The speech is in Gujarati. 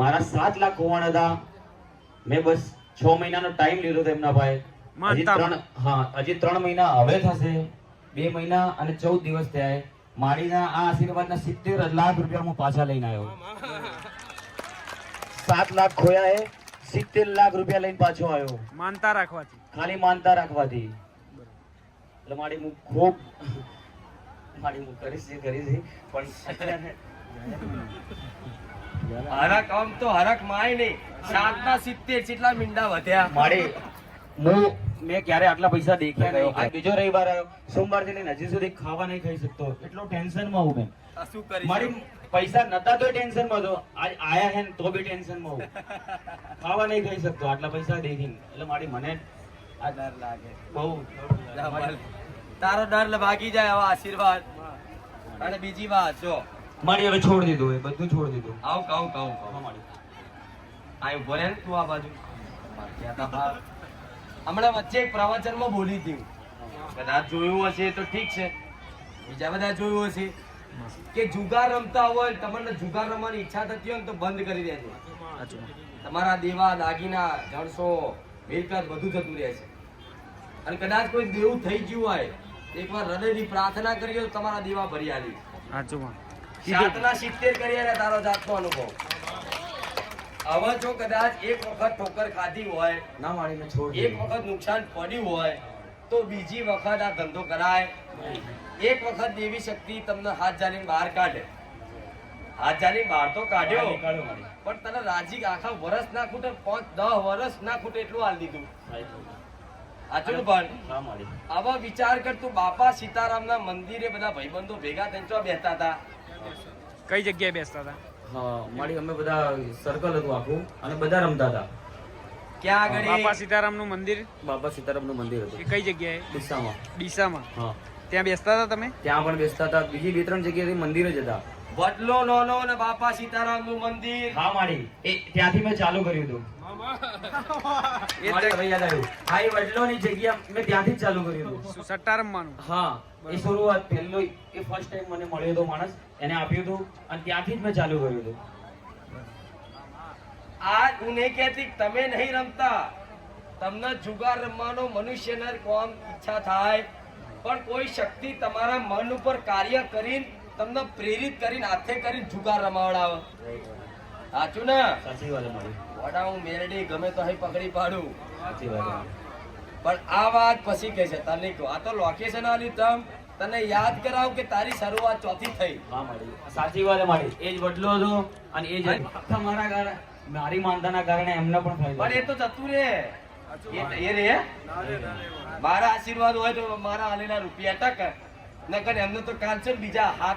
મારા સાત લાખ ખોવાણ હતા. મેં બસ છ મહિનાનો ટાઈમ લીધો હતો એમના ભાઈ હજી ત્રણ હા હજી ત્રણ મહિના હવે થશે. બે મહિના અને ચૌદ દિવસ થયા છે. મારીના આ આશીર્વાદના સિત્તેર લાખ રૂપિયા હું પાછા લઈને આવ્યો સાત લાખ ખોયા એ સિત્તેર લાખ રૂપિયા લઈને પાછો આવ્યો માનતા રાખવાથી. ખાલી માનતા રાખવાથી. એટલે મારી હું ખૂબ મારી હું કરીશ છે કરીશ પણ હરક આમ તો હરક માય નહીં. સાતના સિત્તેર જેટલા મીંડા વધ્યા. મારે હું મેં ક્યારે આટલા પૈસા દેખ્યા નહીં. આ બીજો રવિવાર આવ્યો. સોમવારથી લઈને હજી સુધી ખાવા નહીં ખાઈ શકતો. એટલો ટેન્શનમાં હું મેં. શું કરી મારી પૈસા નતા તો ટેન્શનમાં હતો. આજ આયા હે ને તો બી ટેન્શનમાં હું. ખાવા નહીં ખાઈ શકતો. આટલા પૈસા દેખીને એટલે મારી મને આ ડર લાગે. બહુ તારો ડર ભાગી જાય આવા આશીર્વાદ. અને બીજી વાત જો. મારી હવે છોડ દીધું એ બધું છોડ દીધું. આવું કહું હા, કહું. મારી. આ ઊભો રહે તું આ બાજુ. હમણાં વચ્ચે એક પ્રવચનમાં બોલી હતી. કદાચ જોયું હશે તો ઠીક છે. બીજા બધા જોયું હશે. કે જુગાર રમતા હોય તમને જુગાર રમવાની ઈચ્છા થતી હોય ને તો બંધ કરી દેજો. તમારા દેવા દાગીના જણસો મિલકત બધું જતું રહે છે. અને કદાચ કોઈ દેવું થઈ ગયું હોય એકવાર હૃદયની પ્રાર્થના કરી તો તમારા દેવા ભરી આવી સાતના સિત્તેર કરી અને તારો જાતનો અનુભવ. હવે જો કદાચ એક વખત ઠોકર ખાધી હોય ના મારી છોડ એક વખત નુકસાન પડ્યું હોય તો બીજી વખત આ ધંધો કરાય. એક વખત દેવી શક્તિ તમને હાથ જાલીને બહાર કાઢે. હાથ જાલીને બહાર તો કાઢ્યો. પણ તને રાજી આખા વર્ષ ના ખૂટે પાંચ દસ વર્ષ ના ખૂટે એટલું હાલ દીધું. આચું પણ? આવા વિચાર કર તું બાપા સીતારામના મંદિરે બધા ભાઈબંધો ભેગા થઈને બેઠા હતા? કઈ જગ્યાએ બેસતા હતા? હા મારી અમે બધા સર્કલ હતું આખું અને બધા રમતા હતા. ક્યાં આગળ બાપા સીતારામનું મંદિર? બાપા સીતારામનું મંદિર એ હતું કઈ જગ્યાએ? ડીસામાં. ડીસામાં? હા. ત્યાં બેસતા હતા તમે? ત્યાં પણ બેસતા હતા. બીજી બે ત્રણ જગ્યાએ મંદિર જ હતા. વડલો નોનો ને બાપા સીતારામનું મંદિર. હા માડી. એ ત્યાંથી મેં ચાલુ કર્યું હતું. એ મારે જ હવે યાદ આવ્યું. હા એ વડલોની જગ્યા મેં ત્યાંથી જ ચાલુ કર્યું હતું. હા એ શરૂઆત પહેલો એ ફર્સ્ટ ટાઈમ મને મળ્યો હતો માણસ. એને આપ્યું હતું અને ત્યાંથી જ મેં ચાલુ કર્યું હતું. આ ઉને કહેતી તમે નહીં રમતા. તમને જુગાર રમવાનો મનુષ્યને કોમ ઈચ્છા થાય. પણ કોઈ શક્તિ તમારા મન ઉપર કાર્ય કરીને તમને પ્રેરિત કરીને હાથે કરીને જુગાર રમાવડાવે. સાચું ને? સાચી વાત મારી. વડા હું મેરડી ગમે તો અહીં પકડી પાડું. સાચી વાત પણ આ વાત પછી કહે છે તને કહો આ તો લોકેશન આલી તમ. તને યાદ કરાવ કે તારી શરૂઆત ચોથી થઈ. સાચી વાત મારી. એ જ વડલો હતો અને એ જ મારા કારણે મારી માનતાના કારણે એમને પણ ફાયદો પણ એ તો જતું રે એ એ રે મારા આશીર્વાદ હોય તો મારા આલેલા રૂપિયા ટક. નકર એમને તો કાંચન બીજા હાથ